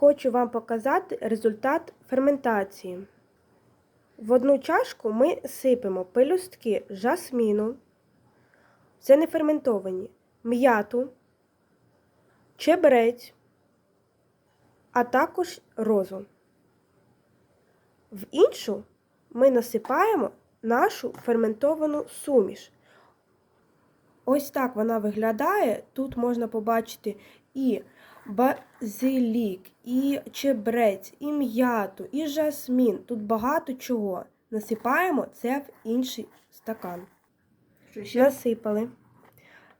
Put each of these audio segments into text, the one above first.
хочу вам показати результат ферментації. В одну чашку ми сипемо пелюстки жасміну, це не ферментовані, м'яту, чебрець, а також розу. В іншу ми насипаємо нашу ферментовану суміш. Ось так вона виглядає. Тут можна побачити і базилік, і чебрець, і м'яту, і жасмін. Тут багато чого. Насипаємо це в інший стакан. Насипали.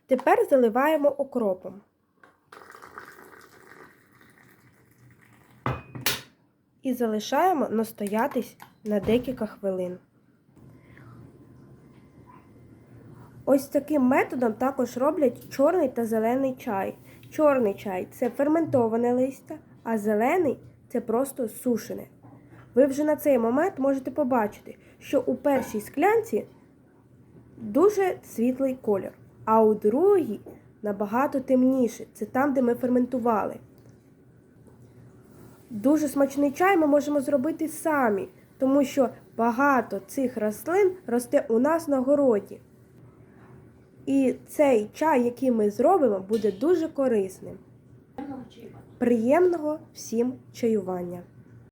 Тепер заливаємо окропом. І залишаємо настоятись на декілька хвилин. Ось таким методом також роблять чорний та зелений чай. Чорний чай це ферментоване листя, а зелений це просто сушене. Ви вже на цей момент можете побачити, що у першій склянці дуже світлий колір, а у другій набагато темніше. Це там, де ми ферментували. Дуже смачний чай ми можемо зробити самі, тому що багато цих рослин росте у нас на городі. І цей чай, який ми зробимо, буде дуже корисним. Приємного всім чаювання!